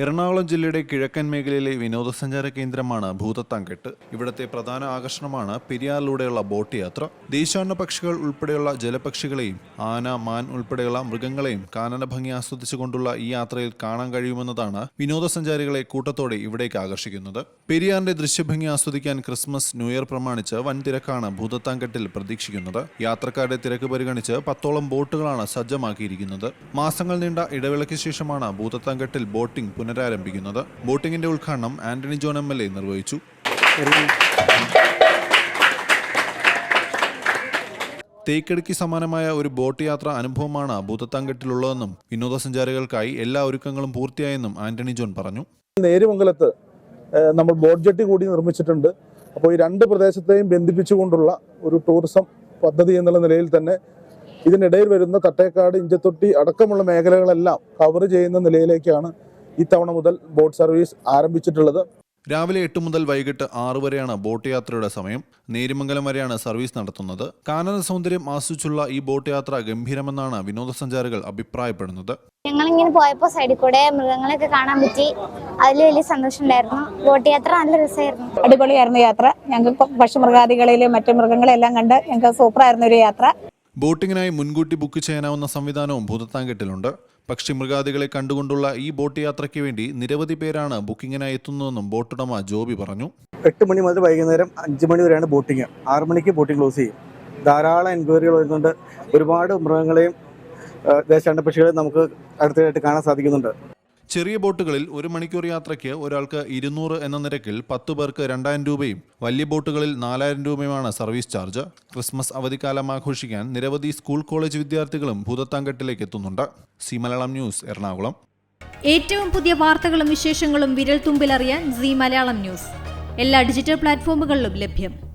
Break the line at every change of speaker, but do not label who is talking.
എറണാകുളം ജില്ലയുടെ കിഴക്കൻ മേഖലയിലെ വിനോദസഞ്ചാര കേന്ദ്രമാണ് ഭൂതത്താൻകെട്ട് ഇവിടത്തെ പ്രധാന ആകർഷണമാണ് പെരിയാറിലൂടെയുള്ള ബോട്ട് യാത്ര ദേശാടന പക്ഷികൾ ഉൾപ്പെടെയുള്ള ജലപക്ഷികളെയും ആന മാൻ ഉൾപ്പെടെയുള്ള മൃഗങ്ങളെയും കാനന ഭംഗി ആസ്വദിച്ചുകൊണ്ടുള്ള ഈ യാത്രയിൽ കാണാൻ കഴിയുമെന്നതാണ് വിനോദസഞ്ചാരികളെ കൂട്ടത്തോടെ ഇവിടേക്ക് ആകർഷിക്കുന്നത്. പെരിയാറിന്റെ ദൃശ്യഭംഗി ആസ്വദിക്കാൻ ക്രിസ്മസ് ന്യൂ ഇയർ പ്രമാണിച്ച് വൻ തിരക്കാണ് ഭൂതത്താൻകെട്ടിൽ പ്രതീക്ഷിക്കുന്നത്. യാത്രക്കാരുടെ തിരക്ക് പരിഗണിച്ച് പത്തോളം ബോട്ടുകളാണ് സജ്ജമാക്കിയിരിക്കുന്നത്. മാസങ്ങൾ നീണ്ട ഇടവേളയ്ക്ക് ശേഷമാണ് ഭൂതത്താൻകെട്ടിൽ ബോട്ടിംഗ് പുനരാരംഭിക്കുന്നത്. ബോട്ടിംഗിന്റെ ഉദ്ഘാടനം Antony John M L A നിർവഹിച്ചു. തേക്കടിക്ക് സമാനമായ ഒരു ബോട്ട് യാത്ര അനുഭവമാണ് ഭൂതത്താങ്കെട്ടിലുള്ളതെന്നും വിനോദസഞ്ചാരികൾക്കായി എല്ലാ ഒരുക്കങ്ങളും പൂർത്തിയായെന്നും ആന്റണി ജോൺ പറഞ്ഞു.
നേരുമംഗലത്ത് നമ്മൾ ബോട്ട് ജെട്ടി കൂടി നിർമ്മിച്ചിട്ടുണ്ട്. അപ്പോൾ ഈ രണ്ട് പ്രദേശത്തെയും ബന്ധിപ്പിച്ചുകൊണ്ടുള്ള ഒരു ടൂറിസം പദ്ധതി എന്നുള്ള നിലയിൽ തന്നെ ഇതിനിടയിൽ വരുന്ന തട്ടേക്കാട് ഇഞ്ചത്തൊട്ടി അടക്കമുള്ള മേഖലകളെല്ലാം കവർ ചെയ്യുന്ന നിലയിലേക്കാണ് ഇത്തവണ മുതൽ ബോട്ട് സർവീസ് ആരംഭിച്ചിട്ടുള്ളത്.
രാവിലെ എട്ട് മുതൽ വൈകിട്ട് ആറ് വരെയാണ് ബോട്ട് യാത്രയുടെ സമയം. നേരിമംഗലം വരെയാണ് സർവീസ് നടത്തുന്നത്. കാനന സൗന്ദര്യം ആസ്വദിച്ചുള്ള ഈ ബോട്ട് യാത്ര ഗംഭീരമെന്നാണ് വിനോദസഞ്ചാരികൾ അഭിപ്രായപ്പെടുന്നത്.
ഞങ്ങൾ ഞങ്ങളിങ്ങനെ പോയപ്പോൾ സൈഡിൽ കൂടെ മൃഗങ്ങളെയൊക്കെ കാണാൻ പറ്റി. അതിൽ വലിയ സന്തോഷമുണ്ടായിരുന്നു. ബോട്ട് യാത്ര നല്ല രസമായിരുന്നു.
അടിപൊളിയായിരുന്നു യാത്ര. ഞങ്ങൾക്ക് പക്ഷിമൃഗാദികളിലും മറ്റു മൃഗങ്ങളെല്ലാം കണ്ട് ഞങ്ങൾക്ക് സൂപ്പറായിരുന്നു ഒരു യാത്ര.
ബോട്ടിങ്ങിനായി മുൻകൂട്ടി ബുക്ക് ചെയ്യാനാവുന്ന സംവിധാനവും ഭൂതത്താങ്കെട്ടിലുണ്ട്. പക്ഷി മൃഗാദികളെ കണ്ടുകൊണ്ടുള്ള ഈ ബോട്ട് യാത്രയ്ക്ക് വേണ്ടി നിരവധി പേരാണ് ബുക്കിങ്ങിനായി എത്തുന്നതെന്നും ബോട്ടുടമ ജോബി പറഞ്ഞു.
എട്ട് മണി മുതൽ വൈകുന്നേരം അഞ്ച് മണി വരെയാണ് ബോട്ടിങ്. ആറ് മണിക്ക് ബോട്ടിംഗ് ക്ലോസ് ചെയ്യും. ധാരാളം എൻക്വയറികൾ വരുന്നുണ്ട്. ഒരുപാട് മൃഗങ്ങളെയും ദേശാടന പക്ഷികളെയും നമുക്ക് അടുത്തതായിട്ട് കാണാൻ സാധിക്കുന്നുണ്ട്.
ചെറിയ ബോട്ടുകളിൽ ഒരു മണിക്കൂർ യാത്രയ്ക്ക് ഒരാൾക്ക് ഇരുന്നൂറ് എന്ന നിരക്കിൽ പത്ത് പേർക്ക് രണ്ടായിരം രൂപയും വലിയ ബോട്ടുകളിൽ നാലായിരം രൂപയുമാണ് സർവീസ് ചാർജ്. ക്രിസ്മസ് അവധിക്കാലം ആഘോഷിക്കാൻ നിരവധി സ്കൂൾ കോളേജ് വിദ്യാർത്ഥികളും ഭൂതത്താങ്കട്ടിലേക്ക് എത്തുന്നുണ്ട്. സി മലയാളം ന്യൂസ് എറണാകുളം.
ഏറ്റവും പുതിയ വാർത്തകളും വിശേഷങ്ങളും വിരൽ തുമ്പിലറിയാൻ സി മലയാളം ന്യൂസ്. എല്ലാ ഡിജിറ്റൽ പ്ലാറ്റ്ഫോമുകളിലും ലഭ്യം.